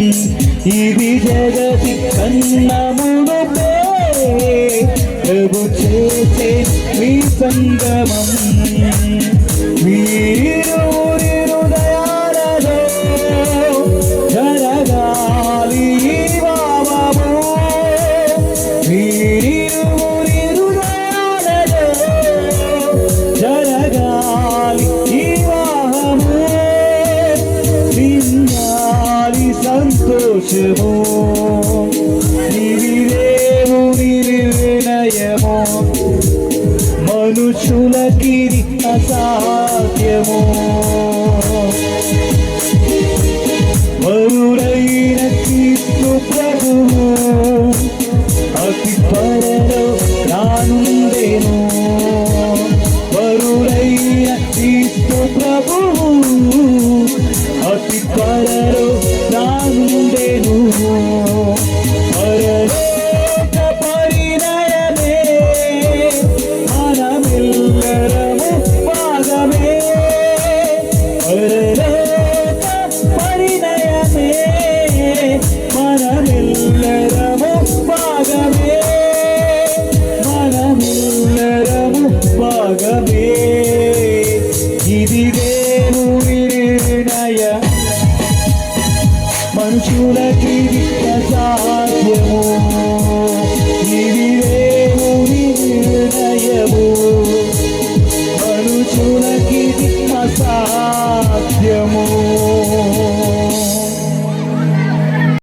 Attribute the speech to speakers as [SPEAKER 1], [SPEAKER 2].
[SPEAKER 1] ఇది జగతి కన్నమును ప్రభు చేసే మీ సంగమం. మీరు హృదయాలలో జరగాలి. సంతోషము నిరివేవు నిర్వినయము మనుషులకిరి అసాధ్యము. మరుడైన కీర్తు ప్రభువు అతి త్వరలో రాను మనమిల్లరము భాగమే మనమిల్లరము భాగమే ఇది దేవుని నిర్ణయ మనుషులకి సాధ్యము ఇది దేవుని నిర్ణయము మనుషులకి సాధ్యము.